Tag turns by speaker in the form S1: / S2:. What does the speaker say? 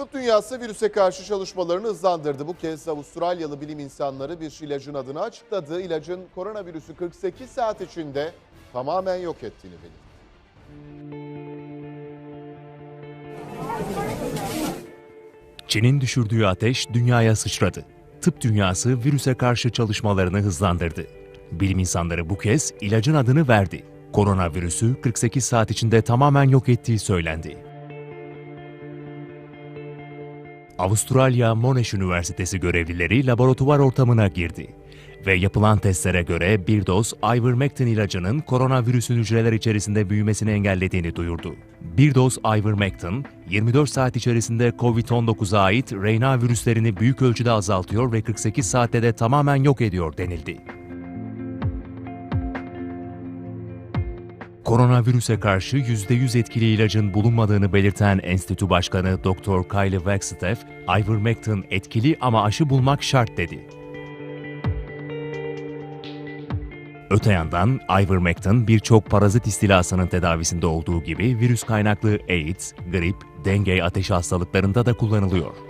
S1: Tıp dünyası virüse karşı çalışmalarını hızlandırdı. Bu kez Avustralyalı bilim insanları bir ilacın adını açıkladı. İlacın koronavirüsü 48 saat içinde tamamen yok ettiğini belirtti.
S2: Çin'in düşürdüğü ateş dünyaya sıçradı. Tıp dünyası virüse karşı çalışmalarını hızlandırdı. Bilim insanları bu kez ilacın adını verdi. Koronavirüsü 48 saat içinde tamamen yok ettiği söylendi. Avustralya Monash Üniversitesi görevlileri laboratuvar ortamına girdi ve yapılan testlere göre bir doz ivermectin ilacının koronavirüsün hücreler içerisinde büyümesini engellediğini duyurdu. Bir doz ivermectin, 24 saat içerisinde COVID-19'a ait RNA virüslerini büyük ölçüde azaltıyor ve 48 saatte de tamamen yok ediyor denildi. Koronavirüse karşı %100 etkili ilacın bulunmadığını belirten enstitü başkanı Dr. Kylie Wagstaff, ivermectin etkili ama aşı bulmak şart dedi. Öte yandan ivermectin birçok parazit istilasının tedavisinde olduğu gibi virüs kaynaklı AIDS, grip, denge ateşi hastalıklarında da kullanılıyor.